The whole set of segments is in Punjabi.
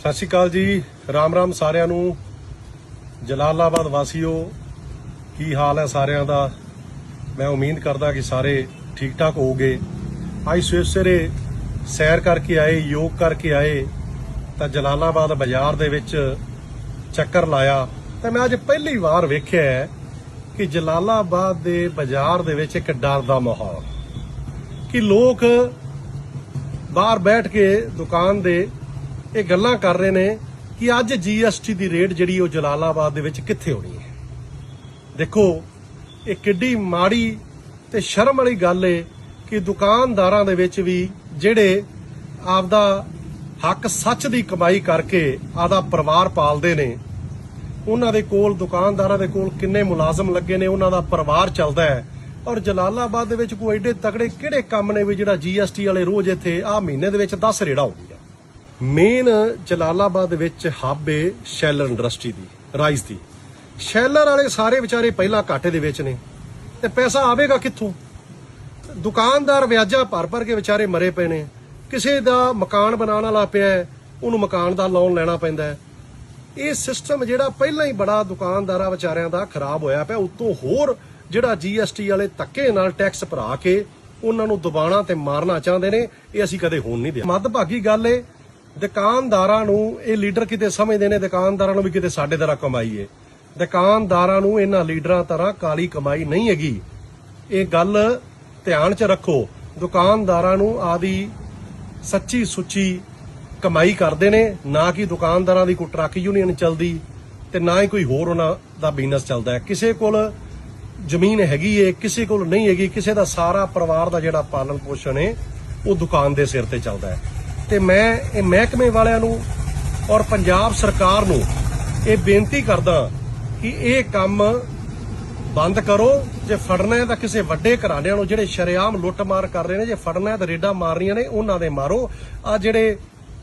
ਸਤਿ ਸ਼੍ਰੀ ਅਕਾਲ ਜੀ। ਰਾਮ ਰਾਮ ਸਾਰਿਆਂ ਨੂੰ। ਜਲਾਲਾਬਾਦ ਵਾਸੀਓ, ਕੀ ਹਾਲ ਹੈ ਸਾਰਿਆਂ ਦਾ? ਮੈਂ ਉਮੀਦ ਕਰਦਾ ਕਿ ਸਾਰੇ ਠੀਕ ਠਾਕ ਹੋਵੋਗੇ। ਅੱਜ ਸਵੇਰੇ ਸਵੇਰੇ ਸੈਰ ਕਰਕੇ ਆਏ, ਯੋਗ ਕਰਕੇ ਆਏ, ਤਾਂ ਜਲਾਲਾਬਾਦ ਬਾਜ਼ਾਰ ਦੇ ਵਿੱਚ ਚੱਕਰ ਲਾਇਆ। ਤਾਂ ਮੈਂ ਅੱਜ ਪਹਿਲੀ ਵਾਰ ਵੇਖਿਆ ਕਿ ਜਲਾਲਾਬਾਦ ਦੇ ਬਾਜ਼ਾਰ ਦੇ ਵਿੱਚ ਇੱਕ ਡਰ ਦਾ ਮਾਹੌਲ। ਕਿ ਲੋਕ ਬਾਹਰ ਬੈਠ ਕੇ ਦੁਕਾਨ ਦੇ ਇਹ ਗੱਲਾਂ ਕਰ ਰਹੇ ਨੇ ਕਿ ਅੱਜ ਜੀਐਸਟੀ ਦੀ ਰੇਟ ਜਿਹੜੀ ਉਹ ਜਲਾਲਾਬਾਦ ਦੇ ਵਿੱਚ ਕਿੱਥੇ ਹੋਣੀ ਹੈ? ਦੇਖੋ, ਇਹ ਕਿੱਡੀ ਮਾੜੀ ਤੇ ਸ਼ਰਮ ਵਾਲੀ ਗੱਲ ਏ ਕਿ ਦੁਕਾਨਦਾਰਾਂ ਦੇ ਵਿੱਚ ਵੀ ਜਿਹੜੇ ਆਪਦਾ ਹੱਕ ਸੱਚ ਦੀ ਕਮਾਈ ਕਰਕੇ ਆਪਦਾ ਪਰਿਵਾਰ ਪਾਲਦੇ ਨੇ, ਉਹਨਾਂ ਦੇ ਕੋਲ, ਦੁਕਾਨਦਾਰਾਂ ਦੇ ਕੋਲ ਕਿੰਨੇ ਮੁਲਾਜ਼ਮ ਲੱਗੇ ਨੇ, ਉਹਨਾਂ ਦਾ ਪਰਿਵਾਰ ਚੱਲਦਾ ਹੈ। ਔਰ ਜਲਾਲਾਬਾਦ ਦੇ ਵਿੱਚ ਕੋਈ ਐਡੇ ਤਕੜੇ ਕਿਹੜੇ ਕੰਮ ਨੇ ਵੀ ਜਿਹੜਾ ਜੀਐਸਟੀ ਵਾਲੇ ਰੋਜ਼ ਇੱਥੇ ਆ ਮਹੀਨੇ ਦੇ ਵਿੱਚ 10 ਰੇੜਾ ਹੁੰਦੀ ਆ ਮੇਨ ਜਲਾਲਾਬਾਦ ਵਿੱਚ ਹੱਬ ਏ ਸ਼ੈਲਰ ਇੰਡਸਟਰੀ ਦੀ ਰਾਈਸ ਦੀ। ਸ਼ੈਲਰ ਵਾਲੇ ਸਾਰੇ ਵਿਚਾਰੇ ਪਹਿਲਾਂ ਘਾਟੇ ਦੇ ਵਿੱਚ ਨੇ। ਤੇ ਪੈਸਾ ਆਵੇਗਾ ਕਿੱਥੋਂ? ਦੁਕਾਨਦਾਰ ਵਿਆਜਾਂ ਭਰ ਭਰ ਕੇ ਵਿਚਾਰੇ ਮਰੇ ਪਏ ਨੇ। ਕਿਸੇ ਦਾ ਮਕਾਨ ਬਣਾਉਣ ਵਾਲਾ ਪਿਆ ਉਹਨੂੰ ਮਕਾਨ ਦਾ ਲੋਨ ਲੈਣਾ ਪੈਂਦਾ ਇਹ ਸਿਸਟਮ ਜਿਹੜਾ ਪਹਿਲਾਂ ਹੀ ਬੜਾ ਦੁਕਾਨਦਾਰਾਂ ਵਿਚਾਰਿਆਂ ਦਾ ਖਰਾਬ ਹੋਇਆ ਪਿਆ, ਉਤੋਂ ਹੋਰ ਜਿਹੜਾ ਜੀਐਸਟੀ ਵਾਲੇ ਧੱਕੇ ਨਾਲ ਟੈਕਸ ਭਰਾ ਕੇ ਉਹਨਾਂ ਨੂੰ ਦਬਾਣਾ ਤੇ ਮਾਰਨਾ ਚਾਹੁੰਦੇ ਨੇ, ਇਹ ਅਸੀਂ ਕਦੇ ਹੋਣ ਨਹੀਂ ਦਿਆ ਮੱਧਭਾਗੀ ਗੱਲ ਏ ਦੁਕਾਨਦਾਰਾਂ ਨੂੰ ਇਹ ਲੀਡਰ ਕਿਤੇ ਸਮਝਦੇ ਨੇ, ਦੁਕਾਨਦਾਰਾਂ ਨੂੰ ਵੀ ਕਿਤੇ ਸਾਡੇ ਤਰ੍ਹਾਂ ਕਮਾਈ ਏ ਦੁਕਾਨਦਾਰਾਂ ਨੂੰ ਇਹਨਾਂ ਲੀਡਰਾਂ ਤਰ੍ਹਾਂ ਕਾਲੀ ਕਮਾਈ ਨਹੀਂ ਹੈਗੀ। ਇਹ ਗੱਲ ਧਿਆਨ 'ਚ ਰੱਖੋ। ਦੁਕਾਨਦਾਰਾਂ ਨੂੰ ਆਦੀ ਸੱਚੀ ਸੁੱਚੀ ਕਮਾਈ ਕਰਦੇ ਨੇ। ਨਾ ਕਿ ਦੁਕਾਨਦਾਰਾਂ ਦੀ ਕੋਈ ਟਰੱਕ ਯੂਨੀਅਨ ਚੱਲਦੀ ਤੇ ਨਾ ਹੀ ਕੋਈ ਹੋਰ ਉਹਨਾਂ ਦਾ ਬਿਜ਼ਨਸ ਚੱਲਦਾ ਹੈ। ਕਿਸੇ ਕੋਲ ਜ਼ਮੀਨ ਹੈਗੀ ਏ, ਕਿਸੇ ਕੋਲ ਨਹੀਂ ਹੈਗੀ, ਕਿਸੇ ਦਾ ਸਾਰਾ ਪਰਿਵਾਰ ਦਾ ਜਿਹੜਾ ਪਾਲਣ ਪੋਸ਼ਣ ਏ, ਉਹ ਦੁਕਾਨ ਦੇ ਸਿਰ ਤੇ ਚੱਲਦਾ ਹੈ। ਤੇ ਮੈਂ, ਇਹ ਮਹਿਕਮੇ ਵਾਲਿਆਂ ਨੂੰ ਔਰ ਪੰਜਾਬ ਸਰਕਾਰ ਨੂੰ ਇਹ ਬੇਨਤੀ ਕਰਦਾ ਕਿ ਇਹ ਕੰਮ ਬੰਦ ਕਰੋ। ਜੇ ਫੜਨਾ ਹੈ ਤਾਂ ਕਿਸੇ ਵੱਡੇ ਘਰਾਣਿਆਂ ਨੂੰ ਜਿਹੜੇ ਸ਼ਰੇਆਮ ਲੁੱਟਮਾਰ ਕਰ ਰਹੇ ਨੇ, ਜੇ ਫੜਨਾ ਹੈ ਤਾਂ ਰੇਡਾਂ ਰਹੀਆਂ ਨੇ, ਉਹਨਾਂ ਦੇ ਮਾਰੋ। ਆ ਜਿਹੜੇ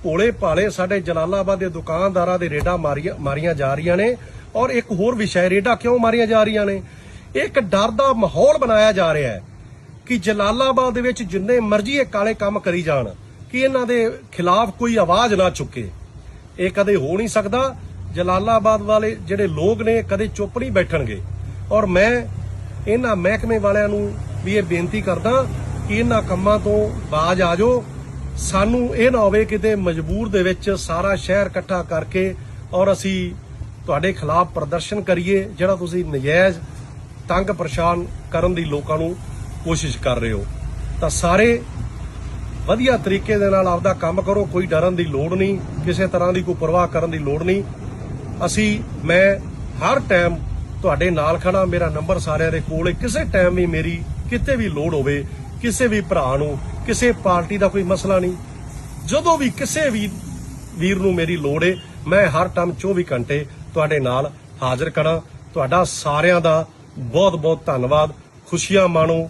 ਭੋਲੇ ਭਾਲੇ ਸਾਡੇ ਜਲਾਲਾਬਾਦ ਦੇ ਦੁਕਾਨਦਾਰਾਂ ਦੇ ਰੇਡਾਂ ਮਾਰੀਆਂ ਮਾਰੀਆਂ ਜਾ ਰਹੀਆਂ ਨੇ ਔਰ ਇੱਕ ਹੋਰ ਵਿਸ਼ਾ ਰੇਡਾਂ ਕਿਉਂ ਮਾਰੀਆਂ ਜਾ ਰਹੀਆਂ ਨੇ? ਇੱਕ ਡਰ ਦਾ ਮਾਹੌਲ ਬਣਾਇਆ ਜਾ ਰਿਹਾ ਹੈ ਕਿ ਜਲਾਲਾਬਾਦ ਦੇ ਵਿੱਚ ਜਿੰਨੇ ਮਰਜ਼ੀ ਇਹ ਕਾਲੇ ਕੰਮ ਕਰੀ ਜਾਣ। ਕਿ ਇਹਨਾਂ ਦੇ ਖਿਲਾਫ ਕੋਈ ਆਵਾਜ਼ ਨਾ ਚੁੱਕੇ। ਇਹ ਕਦੇ ਹੋ ਨਹੀਂ ਸਕਦਾ। ਜਲਾਲਾਬਾਦ ਵਾਲੇ ਜਿਹੜੇ ਲੋਕ ਨੇ ਕਦੇ ਚੁੱਪ ਨਹੀਂ ਬੈਠਣਗੇ। ਔਰ ਮੈਂ ਇਹਨਾਂ ਮਹਿਕਮੇ ਵਾਲਿਆਂ ਨੂੰ ਵੀ ਇਹ ਬੇਨਤੀ ਕਰਦਾ ਕਿ ਇਹਨਾਂ ਕੰਮਾਂ ਤੋਂ ਬਾਜ ਆ ਜਾਓ। ਸਾਨੂੰ ਇਹ ਨਾ ਹੋਵੇ ਕਿਤੇ ਮਜਬੂਰ ਦੇ ਵਿੱਚ ਸਾਰਾ ਸ਼ਹਿਰ ਇਕੱਠਾ ਕਰਕੇ ਔਰ ਅਸੀਂ ਤੁਹਾਡੇ ਖਿਲਾਫ ਪ੍ਰਦਰਸ਼ਨ ਕਰੀਏ, ਜਿਹੜਾ ਤੁਸੀਂ ਨਜਾਇਜ਼ ਤੰਗ ਪਰੇਸ਼ਾਨ ਕਰਨ ਦੀ ਲੋਕਾਂ ਨੂੰ ਕੋਸ਼ਿਸ਼ ਕਰ ਰਹੇ ਹੋ। ਤਾਂ ਸਾਰੇ ਵਧੀਆ ਤਰੀਕੇ ਦੇ ਨਾਲ ਆਪਦਾ ਕੰਮ ਕਰੋ, ਕੋਈ ਡਰਨ ਦੀ ਲੋੜ ਨਹੀਂ, ਕਿਸੇ ਤਰ੍ਹਾਂ ਦੀ ਕੋਈ ਪਰਵਾਹ ਕਰਨ ਦੀ ਲੋੜ ਨਹੀਂ। ਅਸੀਂ, ਮੈਂ ਹਰ ਟਾਈਮ ਤੁਹਾਡੇ ਨਾਲ ਖੜਾ ਮੇਰਾ ਨੰਬਰ ਸਾਰਿਆਂ ਦੇ ਕੋਲ ਹੈ। ਕਿਸੇ ਟਾਈਮ ਵੀ ਮੇਰੀ ਕਿਤੇ ਵੀ ਲੋੜ ਹੋਵੇ, ਕਿਸੇ ਵੀ ਭਰਾ ਨੂੰ, ਕਿਸੇ ਪਾਰਟੀ ਦਾ ਕੋਈ ਮਸਲਾ ਨਹੀਂ। ਜਦੋਂ ਵੀ ਕਿਸੇ ਵੀ ਵੀਰ ਨੂੰ ਮੇਰੀ ਲੋੜ ਏ ਮੈਂ ਹਰ ਟਾਈਮ 24 ਘੰਟੇ ਤੁਹਾਡੇ ਨਾਲ ਹਾਜ਼ਰ ਕਰਾਂ ਤੁਹਾਡਾ ਸਾਰਿਆਂ ਦਾ ਬਹੁਤ ਬਹੁਤ ਧੰਨਵਾਦ। ਖੁਸ਼ੀਆਂ ਮਾਣੋ